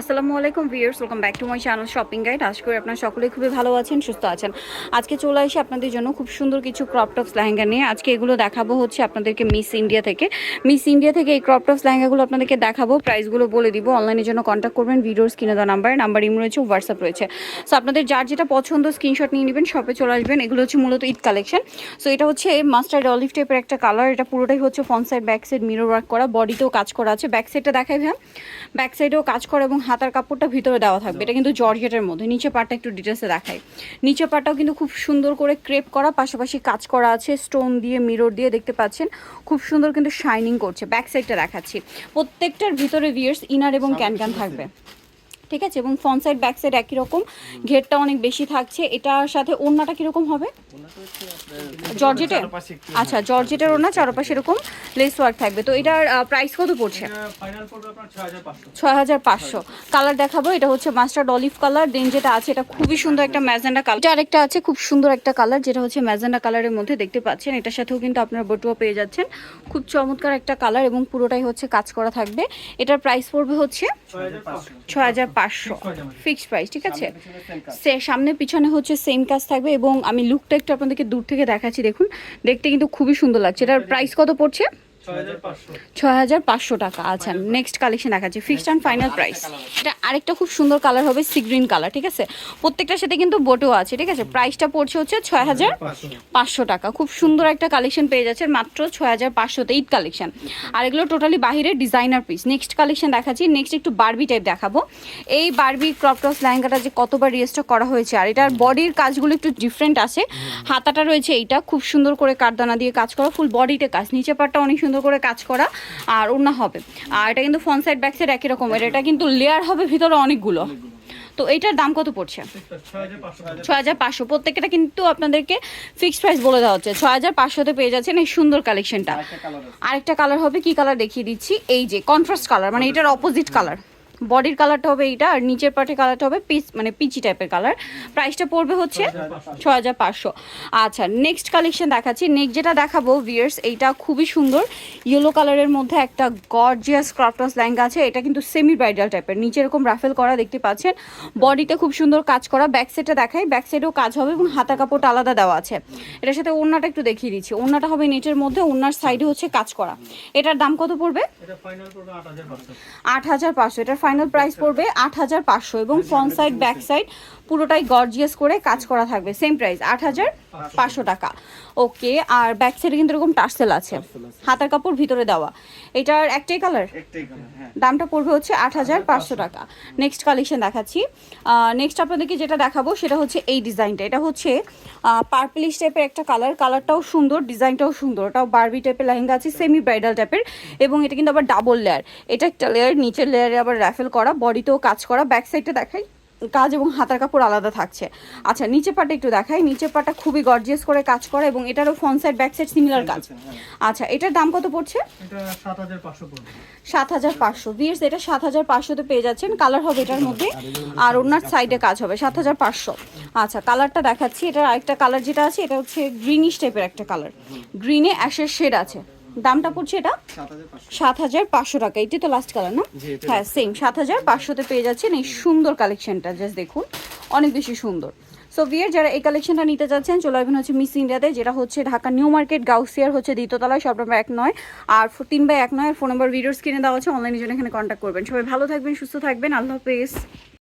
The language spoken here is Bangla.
আসসালামু আলাইকুম viewers, welcome back to my channel shopping guide. আশা করি আপনারা সকলেই খুবই ভালো আছেন, সুস্থ আছেন। আজকে চলে আসি আপনাদের জন্য খুব সুন্দর কিছু ক্রপ টপস লেহেঙ্গা নিয়ে। আজকে এগুলো দেখাবো হচ্ছে আপনাদেরকে মিস ইন্ডিয়া থেকে। মিস ইন্ডিয়া থেকে এই ক্রপ টপস লেহেঙ্গাগুলো আপনাদেরকে দেখাবো প্রাইসগুলো বলে দিব। অনলাইনের জন্য কন্ট্যাক্ট করবেন, ভিডিওর স্ক্রিনে দেওয়া নাম্বার নাম্বার ইম রয়েছে হোয়াটসঅ্যাপ রয়েছে। সো আপনাদের যার যেটা পছন্দ স্ক্রিনশট নিয়ে নেবেন শপে চলে আসবেন। এগুলো হচ্ছে মূলত ঈদ কালেকশন সো এটা হচ্ছে মাস্টার্ড অলিভ টাইপের একটা কালার এটা পুরোটাই হচ্ছে front side back side mirror work করা। বডিতেও কাজ করা আছে। ব্যাক সাইডটা দেখাই ভ্যাম ব্যাক সাইডেও কাজ করা এবং হাতার কাপড়টা ভিতরে দেওয়া থাকবে। এটা কিন্তু জর্জেটের মধ্যে। নিচে পাটটা একটু ডিটেলসে দেখাই। নিচে পাটটাও কিন্তু খুব সুন্দর করে ক্রেপ করা পাশাপাশি কাজ করা আছে স্টোন দিয়ে মিরর দিয়ে দেখতে পাচ্ছেন। খুব সুন্দর কিন্তু শাইনিং করছে। ব্যাক সাইডটা দেখাচ্ছি। প্রত্যেকটার ভিতরে ভিয়ার্স ইনার এবং ক্যান ক্যান থাকবে। ঠিক আছে? এবং ফ্রন্ট সাইড ব্যাক সাইড একই রকম। ঘেরটা অনেক বেশি থাকছে। এটার সাথে ওড়নাটা কীরকম হবে? জর্জেটের? আচ্ছা জর্জেটের ওড়না চারপাশে এরকম লেস ওয়ার্ক থাকবে। তো এটার প্রাইস কত পড়ছে? ছয় হাজার পাঁচশো। কালার দেখাবো এটা হচ্ছে মাস্টার্ড অলিভ কালার দেন যেটা আছে এটা খুবই সুন্দর একটা ম্যাজেন্ডা কালার এটা আরেকটা আছে খুব সুন্দর একটা কালার যেটা হচ্ছে ম্যাজেন্ডা কালারের মধ্যে দেখতে পাচ্ছেন। এটার সাথেও কিন্তু আপনারা বটুয়া পেয়ে যাচ্ছেন। খুব চমৎকার একটা কালার এবং পুরোটাই হচ্ছে কাজ করা থাকবে। এটার প্রাইস পড়বে হচ্ছে ছয় হাজার পাঁচশো। ফিক্সড প্রাইস ঠিক আছে? সে সামনে পিছনে হচ্ছে সেম কাজ থাকবে এবং আমি লুকটা একটু আপনাদেরকে দূর থেকে দেখাচ্ছি দেখুন। দেখতে কিন্তু খুবই সুন্দর লাগছে। এটার প্রাইস কত পড়ছে? ছয় হাজার পাঁচশো। টাকা আচ্ছা নেক্সট কালেকশন দেখাচ্ছি ফিক্সড অ্যান্ড ফাইনাল প্রাইস এটা আরেকটা খুব সুন্দর কালার হবে সি গ্রিন কালার ঠিক আছে? প্রত্যেকটার সাথে কিন্তু বোটও আছে ঠিক আছে? প্রাইসটা পড়ছে হচ্ছে ছয় হাজার পাঁচশো। টাকা খুব সুন্দর একটা কালেকশন পেয়ে যাচ্ছেন মাত্র ছয় হাজার পাঁচশোতে ঈদ কালেকশন আর এগুলো টোটালি বাহিরের ডিজাইনার পিস নেক্সট কালেকশন দেখাচ্ছি নেক্সট একটু বারবি টাইপ দেখাবো। এই বারবি ক্রপ টস লেহেঙ্গাটা যে কতবার রিস্টক করা হয়েছে আর এটার বডির কাজগুলো একটু ডিফারেন্ট আছে। হাতাটা রয়েছে এইটা খুব সুন্দর করে কাঠদানা দিয়ে কাজ করা ফুল বডিতে কাজ। নিচে পাটটা অনেক সুন্দর করে কাজ করা আর ওড়না হবে। আর এটা কিন্তু ফ্রন্ট সাইড ব্যাক সাইড একই রকমের এটা কিন্তু লেয়ার হবে ভিতরে অনেকগুলো। তো এইটার দাম কত পড়ছে? ছ হাজার পাঁচশো ছয় হাজার পাঁচশো। প্রত্যেকটা কিন্তু আপনাদেরকে ফিক্সড প্রাইস বলে দেওয়া হচ্ছে। ছয় হাজার পাঁচশোতে পেয়ে যাচ্ছেন এই সুন্দর কালেকশনটা আরেকটা কালার হবে কি কালার দেখিয়ে দিচ্ছি? এই যে কন্ট্রাস্ট কালার মানে এটার অপোজিট কালার বডির কালারটা হবে এইটা আর নিচের পাটের কালারটা হবে পিচ মানে পিচি টাইপের কালার। প্রাইসটা পড়বে হচ্ছে ছ হাজার পাঁচশো। আচ্ছা নেক্সট কালেকশন দেখাচ্ছি। নেক্সট যেটা দেখাবো ভিয়ার্স এইটা খুবই সুন্দর। ইয়েলো কালারের মধ্যে একটা গর্জিয়াস ক্রপটস ল্যাঙ্গা আছে। এটা কিন্তু সেমি ব্রাইডাল টাইপের নিচে এরকম রাফেল করা দেখতে পাচ্ছেন। বডিতে খুব সুন্দর কাজ করা। ব্যাক সাইডটা দেখাই। ব্যাক সাইডেও কাজ হবে এবং হাতা কাপড়টা আলাদা দেওয়া আছে। এটার সাথে ওড়নাটা একটু দেখিয়ে দিচ্ছি। ওড়নাটা হবে নেটের মধ্যে ওড়নার সাইডে হচ্ছে কাজ করা। এটার দাম কত পড়বে? আট হাজার পাঁচশো। এটার ফাইনাল প্রাইস পড়বে আট হাজার পাঁচশো এবং ফ্রন্ট সাইড ব্যাক সাইড পুরোটাই গর্জিয়াস করে কাজ করা থাকবে। সেম প্রাইস আট হাজার পাঁচশো টাকা। ওকে আর ব্যাক সাইডে কিন্তু এরকম টার্সেল আছে। হাতার কাপড় ভিতরে দেওয়া। এটার একটাই কালার হ্যাঁ। দামটা পড়বে হচ্ছে আট হাজার পাঁচশো টাকা। নেক্সট কালেকশন দেখাচ্ছি। নেক্সট আপনাদেরকে যেটা দেখাবো সেটা হচ্ছে এই ডিজাইনটা এটা হচ্ছে পার্পলিশ টাইপের একটা কালার কালারটাও সুন্দর ডিজাইনটাও সুন্দর। ওটাও বারবি টাইপের লেহেঙ্গা আছে সেমি ব্রাইডাল টাইপের এবং এটা কিন্তু আবার ডাবল লেয়ার এটা একটা লেয়ার নিচের লেয়ারে আবার র্যাফেল করা বডিতেও কাজ করা। ব্যাক সাইডটা দেখাই। কাজ এবং হাতার কাপড় আলাদা থাকছে। আচ্ছা নিচে পাটা একটু দেখাই। নিচে পাটা খুবই গর্জিয়াস করে কাজ করা এবং এটারও front side back side similar কাজ। আচ্ছা এটার দাম কত পড়ছে? সাত হাজার পাঁচশো পড়বে। সাত হাজার পাঁচশো। ভিএস এটা সাত হাজার পাঁচশোতে পেয়ে যাচ্ছেন। কালার হবে এটার মধ্যে। আর ওনার সাইডে কাজ হবে। সাত হাজার পাঁচশো। আচ্ছা কালারটা দেখাচ্ছি। এটার আরেকটা কালার যেটা আছে এটা হচ্ছে গ্রিনিশ টাইপের একটা কালার গ্রিনে অ্যাশের শেড আছে। দামটা পড়ছে এটা? সাত হাজার পাঁচশো। টাকা। এটি তো লাস্ট কালার না? হ্যাঁ সেম সাত হাজার পাঁচশোতে পেয়ে যাচ্ছেন এই সুন্দর কালেকশনটা জাস্ট দেখুন অনেক বেশি সুন্দর। সো বিয়ের যারা এই কালেকশনটা নিতে চাচ্ছেন চলে আসবেন হচ্ছে মিস ইন্ডিয়াতে যেটা হচ্ছে ঢাকা নিউ মার্কেট গাউসিয়ার হচ্ছে দ্বিতীয়তলায় সব নম্বর এক নয়। আর তিন বাই এক নয় ফোন নম্বর ভিডিওর স্ক্রিনে দেওয়া আছে অনলাইনের জন্য এখানে কন্ট্যাক্ট করবেন। সবাই ভালো থাকবেন সুস্থ থাকবেন। আল্লাহ হাফেজ।